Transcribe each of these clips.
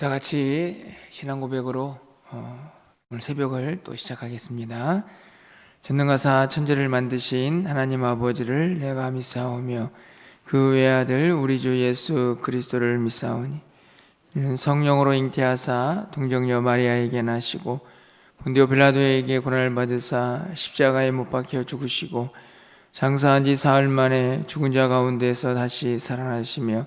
다 같이 신앙 고백으로 어, 오늘 새벽을 또 시작하겠습니다. 전능가사 천지를 만드신 하나님 아버지를 내가 믿사오며 그 외아들 우리 주 예수 그리스도를 믿사오니 성령으로 잉태하사 동정녀 마리아에게 나시고 본디오 빌라도에게 고난을 받으사 십자가에 못 박혀 죽으시고 장사한 지 사흘 만에 죽은 자 가운데서 다시 살아나시며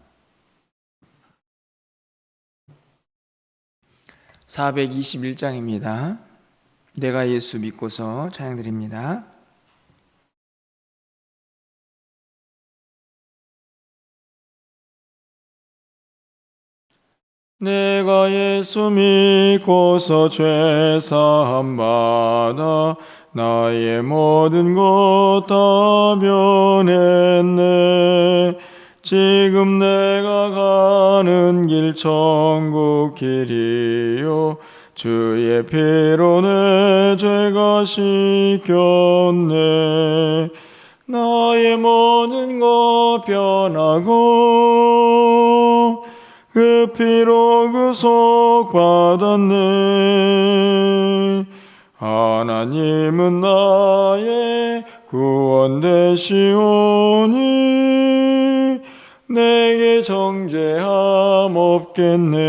421장입니다. 내가 예수 믿고서 찬양드립니다. 내가 예수 믿고서 죄사함 받아 나의 모든 것 다 변했네 지금 내가 가는 길 천국 길이요. 주의 피로 내 죄가 씻겼네. 나의 모든 것 변하고 그 피로 구속 받았네. 하나님은 나의 구원 되시오니 내게 정죄함 없겠네.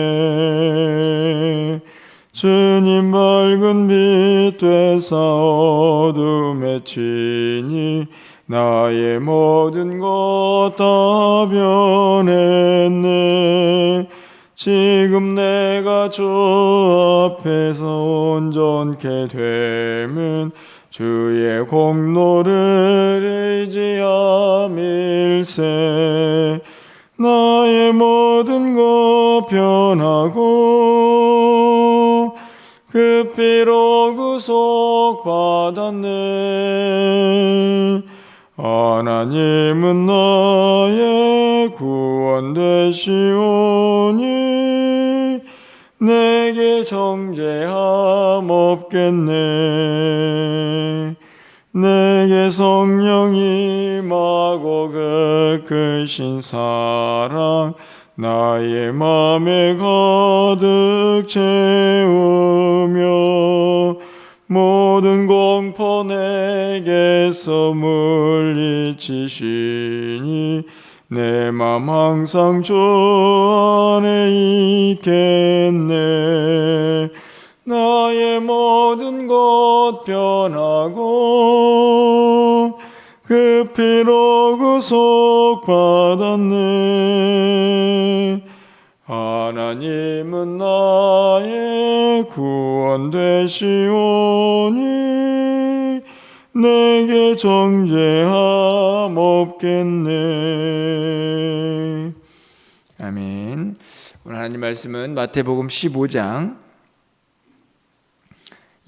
주님 밝은 빛 되사 어둠에 치니 나의 모든 것 다 변했네. 지금 내가 주 앞에서 온전케 되면 주의 공로를 의지함일세 나의 모든 것 변하고 그 피로 구속 받았네. 하나님은 나의 구원 되시오니 내게 정죄함 없겠네 내게 성령이 임하고 그 크신 사랑 나의 맘에 가득 채우며 모든 공포 내게서 물리치시니 내 맘 항상 주 안에 있겠네 나의 모든 것 변하고 그 피로 구속 받았네. 하나님은 나의 구원 되시오니 내게 정죄함 없겠네. 아멘. 오늘 하나님 말씀은 마태복음 15장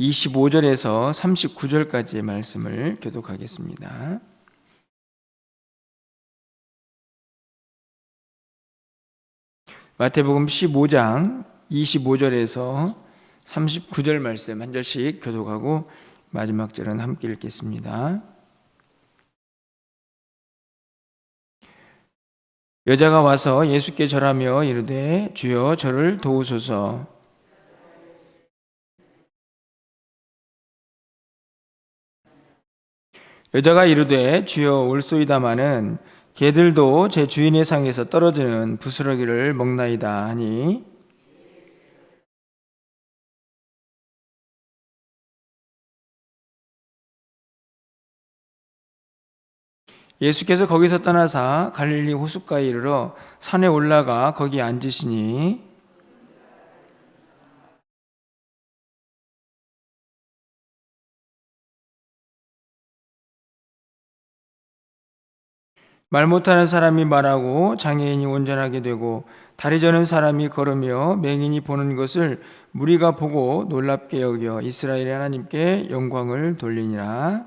25절에서 39절까지의 말씀을 교독하겠습니다. 마태복음 15장 25절에서 39절 말씀 한 절씩 교독하고 마지막 절은 함께 읽겠습니다. 여자가 와서 예수께 절하며 이르되 주여 저를 도우소서 여자가 이르되 주여 올소이다마는 개들도 제 주인의 상에서 떨어지는 부스러기를 먹나이다 하니. 예수께서 거기서 떠나사 갈릴리 호숫가에 이르러 산에 올라가 거기 앉으시니 말 못하는 사람이 말하고 장애인이 온전하게 되고 다리 저는 사람이 걸으며 맹인이 보는 것을 무리가 보고 놀랍게 여겨 이스라엘의 하나님께 영광을 돌리니라.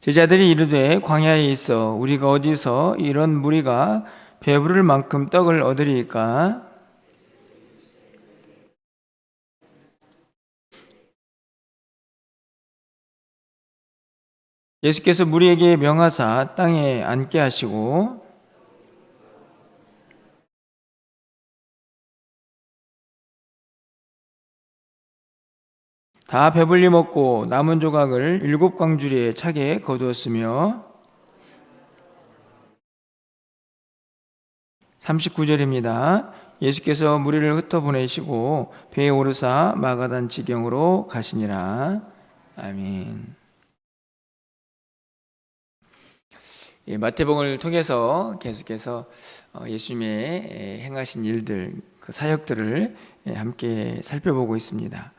제자들이 이르되 광야에 있어 우리가 어디서 이런 무리가 배부를 만큼 떡을 얻으리까? 예수께서 무리에게 명하사 땅에 앉게 하시고 다 배불리 먹고 남은 조각을 일곱 광주리에 차게 거두었으며 39절입니다. 예수께서 무리를 흩어보내시고 배에 오르사 마가단 지경으로 가시니라. 아멘. 예, 마태복음을 통해서 계속해서 어, 예수님의 행하신 일들, 그 사역들을 예, 함께 살펴보고 있습니다.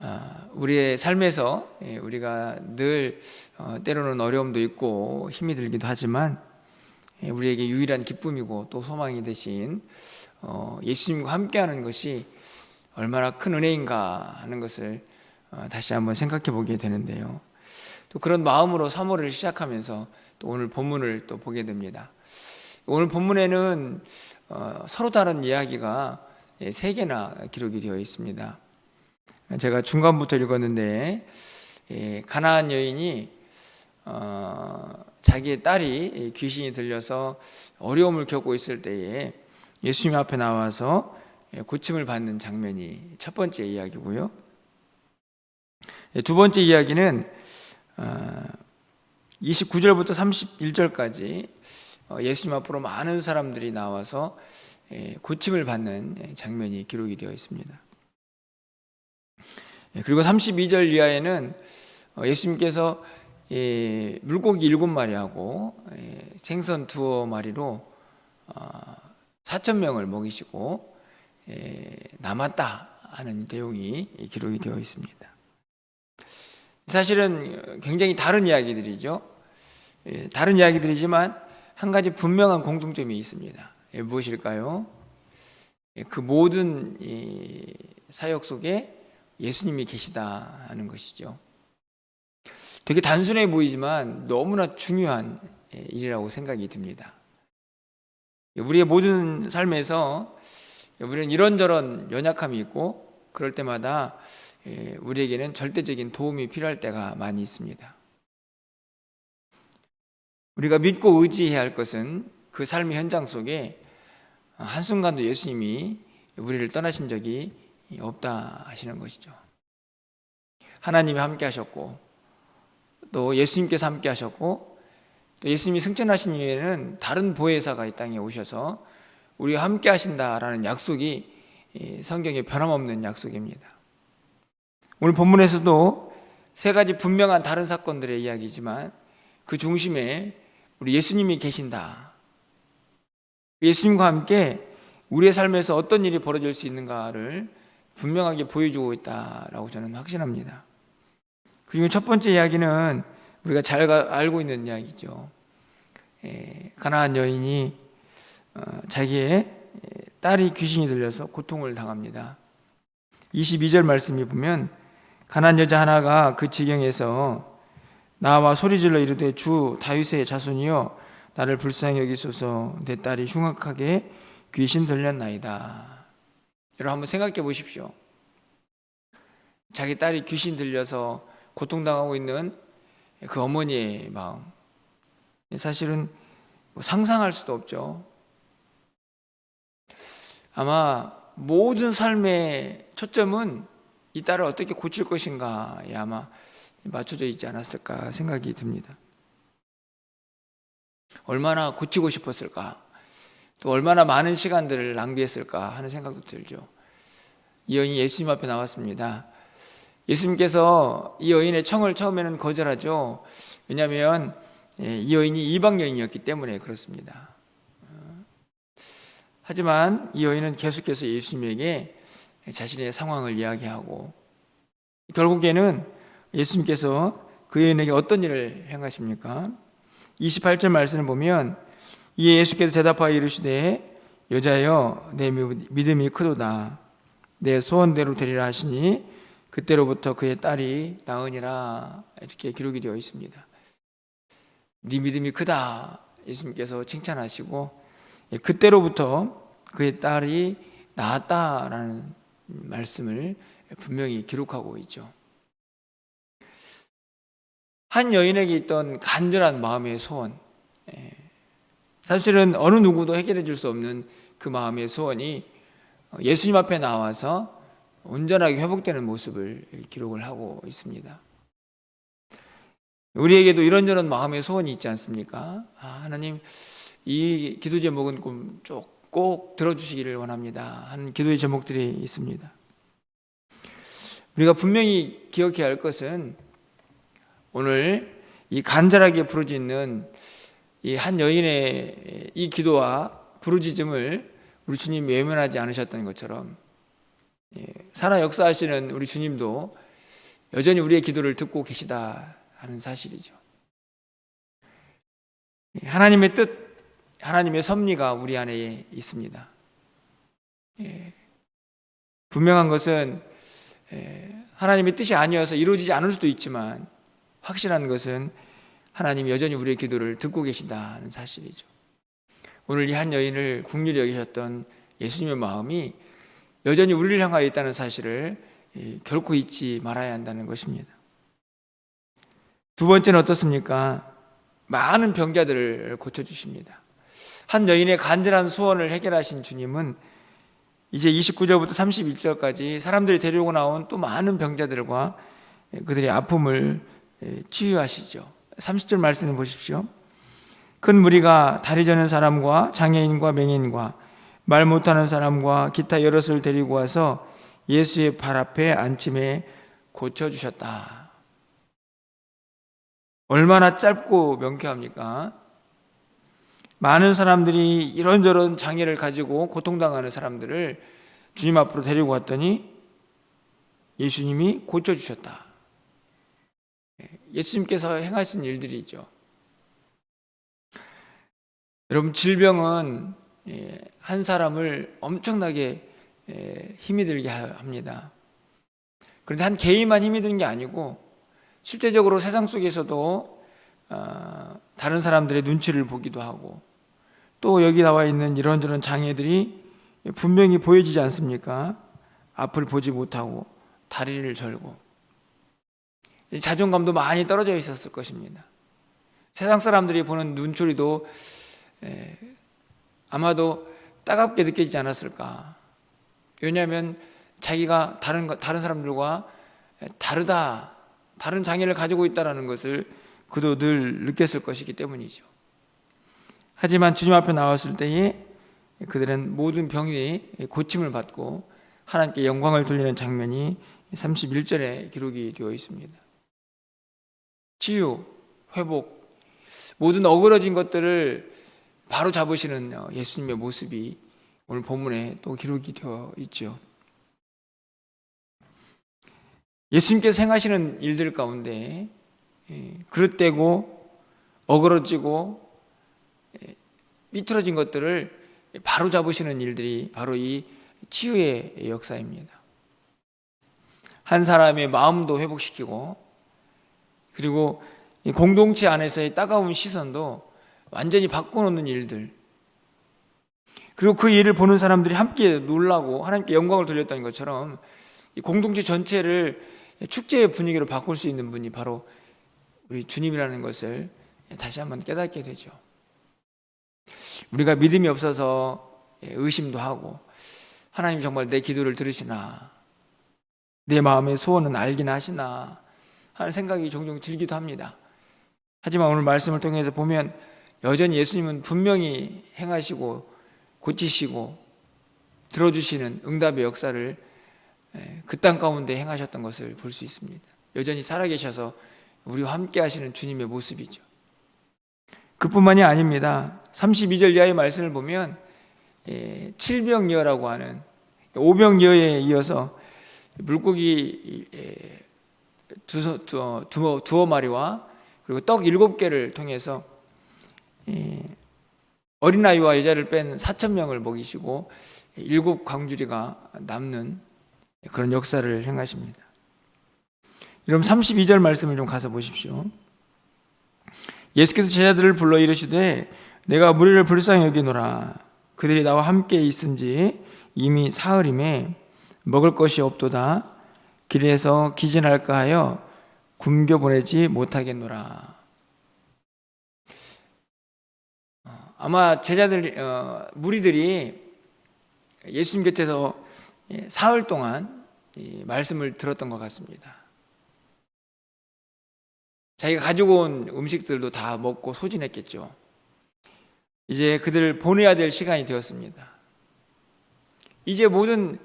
아, 우리의 삶에서 예, 우리가 늘 어, 때로는 어려움도 있고 힘이 들기도 하지만 우리에게 유일한 기쁨이고 또 소망이 되신 어, 예수님과 함께하는 것이 얼마나 큰 은혜인가 하는 것을 다시 한번 생각해 보게 되는데요. 또 그런 마음으로 3월을 시작하면서 또 오늘 본문을 또 보게 됩니다. 오늘 본문에는 어, 서로 다른 이야기가 예, 세 개나 기록이 되어 있습니다. 제가 중간부터 읽었는데 예, 가나안 여인이 어, 자기의 딸이 귀신이 들려서 어려움을 겪고 있을 때에 예수님 앞에 나와서 예, 고침을 받는 장면이 첫 번째 이야기고요. 두 번째 이야기는 29절부터 아, 31절까지 어, 예수님 앞으로 많은 사람들이 나와서 예, 고침을 받는 예, 장면이 기록이 되어 있습니다. 예, 그리고 32절 이하에는 어, 예수님께서 물고기 일곱 마리하고 생선 두어 마리로 4천 어, 명을 먹이시고 남았다 하는 내용이 기록이 되어 있습니다. 사실은 굉장히 다른 이야기들이죠. 예, 다른 이야기들이지만 한 가지 분명한 공통점이 있습니다. 예, 무엇일까요? 예, 그 모든 사역 속에 예수님이 계시다 하는 것이죠. 되게 단순해 보이지만 너무나 중요한 일이라고 생각이 듭니다. 우리의 모든 삶에서 우리는 이런저런 연약함이 있고 그럴 때마다 예, 우리에게는 절대적인 도움이 필요할 때가 많이 있습니다. 우리가 믿고 의지해야 할 것은 그 삶의 현장 속에 한순간도 예수님이 우리를 떠나신 적이 없다 하시는 것이죠. 하나님이 함께 하셨고 또 예수님께서 함께 하셨고 또 예수님이 승천하신 이후에는 다른 보혜사가 이 땅에 오셔서 우리와 함께 하신다라는 약속이 성경에 변함없는 약속입니다. 오늘 본문에서도 세 가지 분명한 다른 사건들의 이야기지만 그 중심에 우리 예수님이 계신다. 예수님과 함께 우리의 삶에서 어떤 일이 벌어질 수 있는가를 분명하게 보여주고 있다라고 저는 확신합니다. 그리고 첫 번째 이야기는 우리가 잘 알고 있는 이야기죠. 예, 가나안 여인이 어, 자기의 딸이 귀신이 들려서 고통을 당합니다. 22절 말씀이 보면 가난 여자 하나가 그 지경에서 나와 소리질러 이르되 주 다윗의 자손이여 나를 불쌍히 여기소서 내 딸이 흉악하게 귀신 들렸나이다. 여러분 한번 생각해 보십시오. 자기 딸이 귀신 들려서 고통당하고 있는 그 어머니의 마음. 사실은 뭐 상상할 수도 없죠. 아마 모든 삶의 초점은 이 딸을 어떻게 고칠 것인가에 아마 맞춰져 있지 않았을까 생각이 듭니다. 얼마나 고치고 싶었을까? 또 얼마나 많은 시간들을 낭비했을까 하는 생각도 들죠. 이 여인이 예수님 앞에 나왔습니다. 예수님께서 이 여인의 청을 처음에는 거절하죠. 왜냐하면 예, 이 여인이 이방 여인이었기 때문에 그렇습니다. 하지만 이 여인은 계속해서 예수님에게 자신의 상황을 이야기하고 결국에는 예수님께서 그 여인에게 어떤 일을 행하십니까? 28절 말씀을 보면 이에 예수께서 대답하여 이르시되 여자여 내 믿음이 크도다 내 소원대로 되리라 하시니 그때로부터 그의 딸이 나으니라 이렇게 기록이 되어 있습니다. 네 믿음이 크다 예수님께서 칭찬하시고 예, 그때로부터 그의 딸이 나았다라는 말씀을 분명히 기록하고 있죠. 한 여인에게 있던 간절한 마음의 소원, 예, 사실은 어느 누구도 해결해 줄 수 없는 그 마음의 소원이 예수님 앞에 나와서 온전하게 회복되는 모습을 기록을 하고 있습니다. 우리에게도 이런저런 마음의 소원이 있지 않습니까? 아, 하나님, 이 기도 제목은 꼭, 꼭 들어주시기를 원합니다. 하는 기도의 제목들이 있습니다. 우리가 분명히 기억해야 할 것은 오늘 이 간절하게 부르짖는 이 한 여인의 이 기도와 부르짖음을 우리 주님 외면하지 않으셨던 것처럼 예, 살아 역사하시는 우리 주님도 여전히 우리의 기도를 듣고 계시다 하는 사실이죠. 예, 하나님의 뜻, 하나님의 섭리가 우리 안에 있습니다. 예, 분명한 것은 하나님의 뜻이 아니어서 이루어지지 않을 수도 있지만 확실한 것은 하나님 여전히 우리의 기도를 듣고 계신다는 사실이죠. 오늘 이 한 여인을 국률이 여기셨던 예수님의 마음이 여전히 우리를 향하여 있다는 사실을 결코 잊지 말아야 한다는 것입니다. 두 번째는 어떻습니까? 많은 병자들을 고쳐주십니다. 한 여인의 간절한 소원을 해결하신 주님은 이제 29절부터 31절까지 사람들이 데리고 나온 또 많은 병자들과 그들의 아픔을 치유하시죠. 30절 말씀을 보십시오. 큰 무리가 다리 저는 사람과 장애인과 맹인과 말 못하는 사람과 기타 여럿을 데리고 와서 예수의 발 앞에 앉힘에 고쳐주셨다. 얼마나 짧고 명쾌합니까? 많은 사람들이 이런저런 장애를 가지고 고통당하는 사람들을 주님 앞으로 데리고 왔더니 예수님이 고쳐주셨다. 예수님께서 행하신 일들이죠. 여러분 질병은 예, 한 사람을 엄청나게 예, 힘이 들게 합니다. 그런데 한 개인만 힘이 드는 게 아니고 실제적으로 세상 속에서도 어, 다른 사람들의 눈치를 보기도 하고 또 여기 나와 있는 이런저런 장애들이 분명히 보여지지 않습니까? 앞을 보지 못하고 다리를 절고 자존감도 많이 떨어져 있었을 것입니다. 세상 사람들이 보는 눈초리도 에, 아마도 따갑게 느껴지지 않았을까. 왜냐하면 자기가 다른 다른 사람들과 다르다, 다른 장애를 가지고 있다라는 것을 그도 늘 느꼈을 것이기 때문이죠. 하지만 주님 앞에 나왔을 때에 그들은 모든 병이 고침을 받고 하나님께 영광을 돌리는 장면이 31절에 기록이 되어 있습니다. 치유, 회복, 모든 어그러진 것들을 바로 잡으시는 어, 예수님의 모습이 오늘 본문에 또 기록이 되어 있죠. 예수님께서 행하시는 일들 가운데 예, 그릇되고 어그러지고 예, 삐뚤어진 것들을 바로 잡으시는 일들이 바로 이 치유의 역사입니다. 한 사람의 마음도 회복시키고 그리고 공동체 안에서의 따가운 시선도 완전히 바꿔놓는 일들. 그리고 그 일을 보는 사람들이 함께 놀라고 하나님께 영광을 돌렸다는 것처럼 공동체 전체를 축제의 분위기로 바꿀 수 있는 분이 바로 우리 주님이라는 것을 다시 한번 깨닫게 되죠. 우리가 믿음이 없어서 의심도 하고 하나님 정말 내 기도를 들으시나 내 마음의 소원은 알긴 하시나 하는 생각이 종종 들기도 합니다. 하지만 오늘 말씀을 통해서 보면 여전히 예수님은 분명히 행하시고 고치시고 들어주시는 응답의 역사를 그 땅 가운데 행하셨던 것을 볼 수 있습니다. 여전히 살아계셔서 우리와 함께 하시는 주님의 모습이죠. 그뿐만이 아닙니다. 32절 이하의 말씀을 보면 예, 칠병여라고 하는 오병여에 이어서 물고기 예, 두서, 두, 두어, 두어 마리와 그리고 떡 일곱 개를 통해서 예, 어린아이와 여자를 뺀 4천 명을 먹이시고 일곱 광주리가 남는 그런 역사를 행하십니다. 여러분 32절 말씀을 좀 가서 보십시오. 예수께서 제자들을 불러 이르시되 내가 무리를 불쌍히 여기노라 그들이 나와 함께 있은지 이미 사흘임에 먹을 것이 없도다 길에서 기진할까 하여 굶겨 보내지 못하겠노라. 아마 제자들 어, 무리들이 예수님 곁에서 예, 사흘 동안 이 말씀을 들었던 것 같습니다. 자기가 가지고 온 음식들도 다 먹고 소진했겠죠. 이제 그들을 보내야 될 시간이 되었습니다. 이제 모든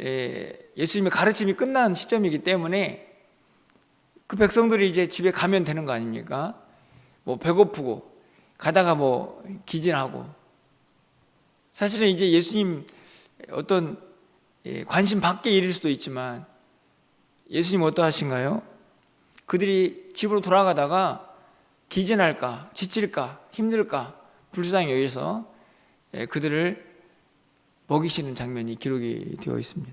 예, 예수님의 가르침이 끝난 시점이기 때문에 그 백성들이 이제 집에 가면 되는 거 아닙니까? 뭐 배고프고 가다가 뭐 기진하고 사실은 이제 예수님 어떤 예, 관심 밖의 일일 수도 있지만 예수님 어떠하신가요? 그들이 집으로 돌아가다가 기진할까, 지칠까, 힘들까, 불쌍히 여기서 예, 그들을 먹이시는 장면이 기록이 되어 있습니다.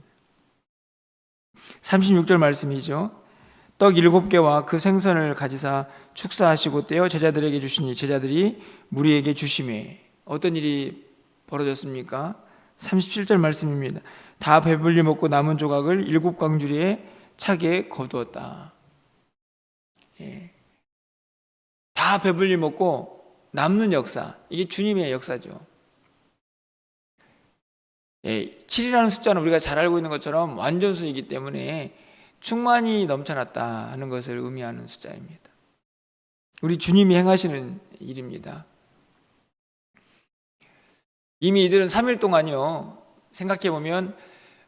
36절 말씀이죠. 떡 일곱 개와 그 생선을 가지사 축사하시고 떼어 제자들에게 주시니 제자들이 무리에게 주심에 어떤 일이 벌어졌습니까? 37절 말씀입니다. 다 배불리 먹고 남은 조각을 일곱 광주리에 차게 거두었다. 예. 다 배불리 먹고 남는 역사 이게 주님의 역사죠. 예, 7이라는 숫자는 우리가 잘 알고 있는 것처럼 완전수이기 때문에 충만히 넘쳐났다 하는 것을 의미하는 숫자입니다. 우리 주님이 행하시는 일입니다. 이미 이들은 3일 동안요, 생각해 보면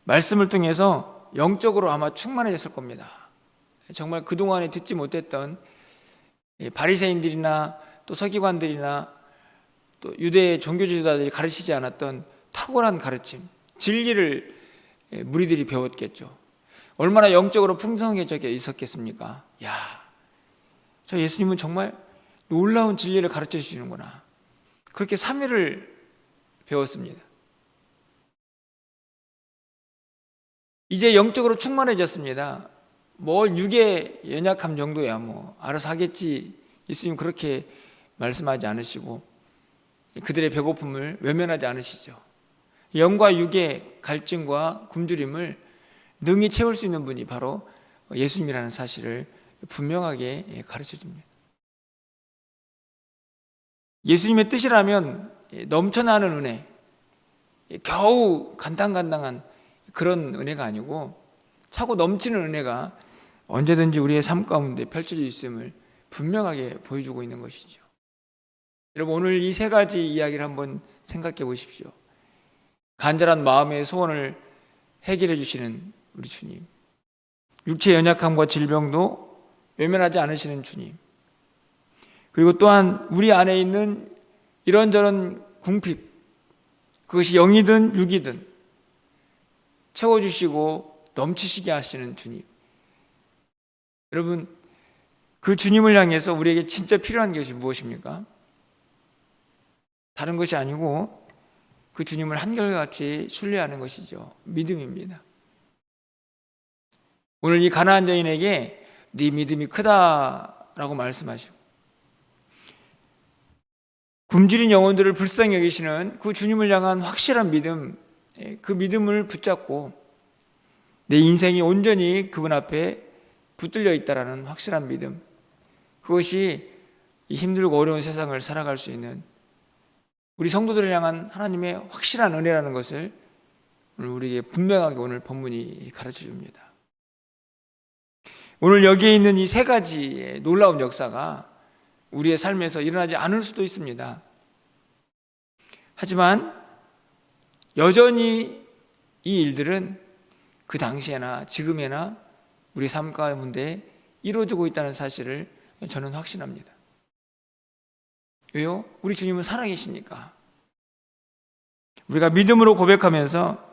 말씀을 통해서 영적으로 아마 충만해졌을 겁니다. 정말 그동안에 듣지 못했던 바리새인들이나 또 서기관들이나 또 유대 종교 지도자들이 가르치지 않았던 탁월한 가르침, 진리를 무리들이 배웠겠죠. 얼마나 영적으로 풍성해져 있었겠습니까? 야, 저 예수님은 정말 놀라운 진리를 가르쳐 주시는구나. 그렇게 3일을 배웠습니다. 이제 영적으로 충만해졌습니다. 뭐 육의 연약함 정도야 뭐 알아서 하겠지. 예수님 그렇게 말씀하지 않으시고 그들의 배고픔을 외면하지 않으시죠. 영과 육의 갈증과 굶주림을 능히 채울 수 있는 분이 바로 예수님이라는 사실을 분명하게 가르쳐 줍니다. 예수님의 뜻이라면 넘쳐나는 은혜, 겨우 간당간당한 그런 은혜가 아니고 차고 넘치는 은혜가 언제든지 우리의 삶 가운데 펼쳐져 있음을 분명하게 보여주고 있는 것이죠. 여러분 오늘 이 세 가지 이야기를 한번 생각해 보십시오. 간절한 마음의 소원을 해결해 주시는 우리 주님. 육체 연약함과 질병도 외면하지 않으시는 주님. 그리고 또한 우리 안에 있는 이런저런 궁핍, 그것이 영이든 육이든 채워주시고 넘치시게 하시는 주님. 여러분, 그 주님을 향해서 우리에게 진짜 필요한 것이 무엇입니까? 다른 것이 아니고 그 주님을 한결같이 신뢰하는 것이죠. 믿음입니다. 오늘 이 가나안 여인에게 네 믿음이 크다라고 말씀하시고 굶주린 영혼들을 불쌍히 여기시는 그 주님을 향한 확실한 믿음, 예, 그 믿음을 붙잡고 내 인생이 온전히 그분 앞에 붙들려 있다라는 확실한 믿음. 그것이 이 힘들고 어려운 세상을 살아갈 수 있는 우리 성도들을 향한 하나님의 확실한 은혜라는 것을 우리에게 분명하게 오늘 본문이 가르쳐 줍니다. 오늘 여기에 있는 이 세 가지의 놀라운 역사가 우리의 삶에서 일어나지 않을 수도 있습니다. 하지만 여전히 이 일들은 그 당시에나 지금에나 우리 삶 가운데 이루어지고 있다는 사실을 저는 확신합니다. 왜요? 우리 주님은 살아계시니까. 우리가 믿음으로 고백하면서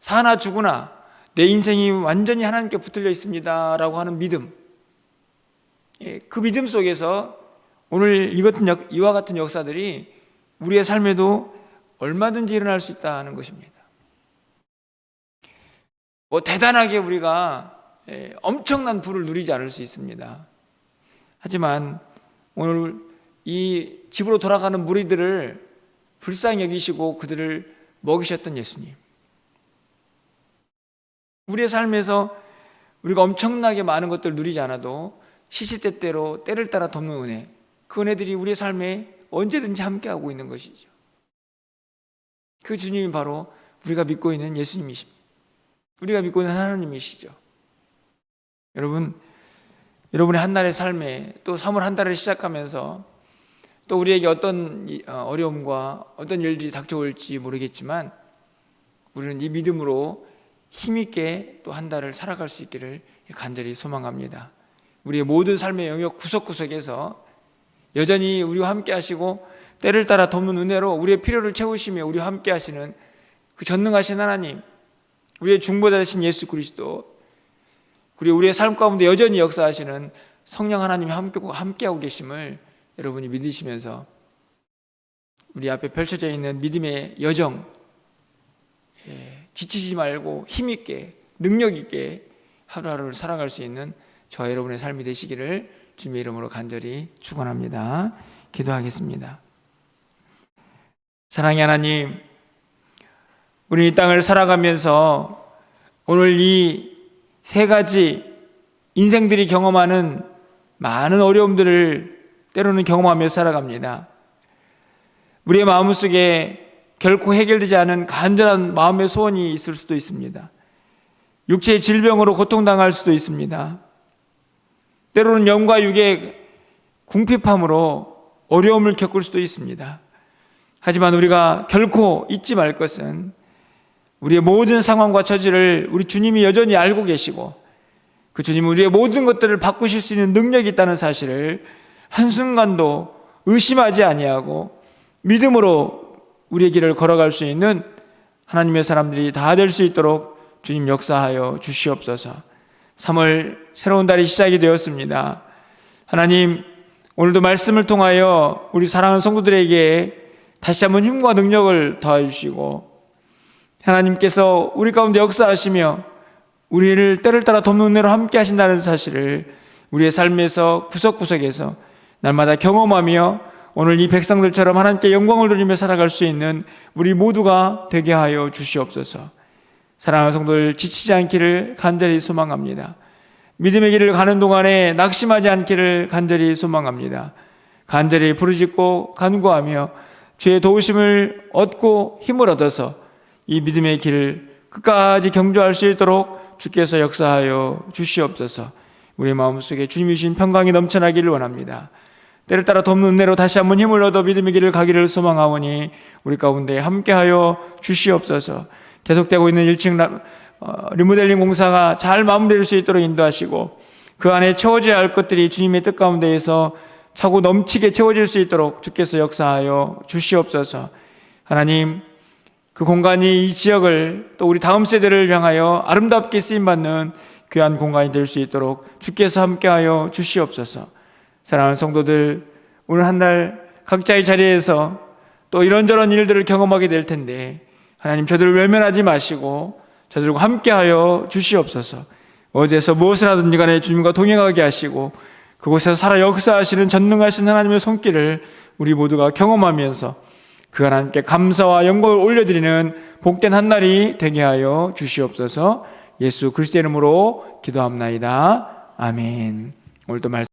사나 죽으나 내 인생이 완전히 하나님께 붙들려 있습니다라고 하는 믿음. 예, 그 믿음 속에서 오늘 이와 같은 역사들이 우리의 삶에도 얼마든지 일어날 수 있다는 것입니다. 뭐 대단하게 우리가 예, 엄청난 부를 누리지 않을 수 있습니다. 하지만 오늘 이 집으로 돌아가는 무리들을 불쌍히 여기시고 그들을 먹이셨던 예수님. 우리의 삶에서 우리가 엄청나게 많은 것들을 누리지 않아도 시시때때로 때를 따라 돕는 은혜. 그 은혜들이 우리의 삶에 언제든지 함께하고 있는 것이죠. 그 주님이 바로 우리가 믿고 있는 예수님이십니다. 우리가 믿고 있는 하나님이시죠. 여러분, 여러분의 한 날의 삶에 또 3월 한 달을 시작하면서 또 우리에게 어떤 이- 어, 어려움과 어떤 일들이 닥쳐올지 모르겠지만 우리는 이 믿음으로 힘있게 또 한 달을 살아갈 수 있기를 간절히 소망합니다. 우리의 모든 삶의 영역 구석구석에서 여전히 우리와 함께 하시고 때를 따라 돕는 은혜로 우리의 필요를 채우시며 우리와 함께 하시는 그 전능하신 하나님, 우리의 중보자 되신 예수 그리스도, 그리고 우리의 삶 가운데 여전히 역사하시는 성령 하나님이 함께, 함께하고 계심을 여러분이 믿으시면서 우리 앞에 펼쳐져 있는 믿음의 여정, 예, 지치지 말고 힘있게, 능력있게 하루하루를 살아갈 수 있는 저 여러분의 삶이 되시기를 주님의 이름으로 간절히 축원합니다. 기도하겠습니다. 사랑의 하나님, 우리 이 땅을 살아가면서 오늘 이 세 가지 인생들이 경험하는 많은 어려움들을 때로는 경험하며 살아갑니다. 우리의 마음속에 결코 해결되지 않은 간절한 마음의 소원이 있을 수도 있습니다. 육체의 질병으로 고통당할 수도 있습니다. 때로는 영과 육의 궁핍함으로 어려움을 겪을 수도 있습니다. 하지만 우리가 결코 잊지 말 것은 우리의 모든 상황과 처지를 우리 주님이 여전히 알고 계시고 그 주님은 우리의 모든 것들을 바꾸실 수 있는 능력이 있다는 사실을 한순간도 의심하지 아니하고 믿음으로 우리의 길을 걸어갈 수 있는 하나님의 사람들이 다 될 수 있도록 주님 역사하여 주시옵소서. 3월 새로운 달이 시작이 되었습니다. 하나님, 오늘도 말씀을 통하여 우리 사랑하는 성도들에게 다시 한번 힘과 능력을 더해 주시고 하나님께서 우리 가운데 역사하시며 우리를 때를 따라 돕는 은혜로 함께 하신다는 사실을 우리의 삶에서 구석구석에서 날마다 경험하며 오늘 이 백성들처럼 하나님께 영광을 돌리며 살아갈 수 있는 우리 모두가 되게 하여 주시옵소서. 사랑하는 성도들 지치지 않기를 간절히 소망합니다. 믿음의 길을 가는 동안에 낙심하지 않기를 간절히 소망합니다. 간절히 부르짖고 간구하며 주의 도우심을 얻고 힘을 얻어서 이 믿음의 길을 끝까지 경주할 수 있도록 주께서 역사하여 주시옵소서. 우리 마음속에 주님이 주신 평강이 넘쳐나기를 원합니다. 때를 따라 돕는 은혜로 다시 한번 힘을 얻어 믿음의 길을 가기를 소망하오니 우리 가운데 함께하여 주시옵소서. 계속되고 있는 1층 라- 어, 리모델링 공사가 잘 마무리될 수 있도록 인도하시고 그 안에 채워져야 할 것들이 주님의 뜻 가운데에서 차고 넘치게 채워질 수 있도록 주께서 역사하여 주시옵소서. 하나님 그 공간이 이 지역을 또 우리 다음 세대를 향하여 아름답게 쓰임 받는 귀한 공간이 될 수 있도록 주께서 함께하여 주시옵소서. 사랑하는 성도들 오늘 한 날 각자의 자리에서 또 이런저런 일들을 경험하게 될 텐데 하나님 저들을 외면하지 마시고 저들과 함께하여 주시옵소서. 어디에서 무엇을 하든지 간에 주님과 동행하게 하시고 그곳에서 살아 역사하시는 전능하신 하나님의 손길을 우리 모두가 경험하면서 그 하나님께 감사와 영광을 올려드리는 복된 한 날이 되게 하여 주시옵소서. 예수 그리스도 이름으로 기도합나이다. 아멘. 오늘도 말씀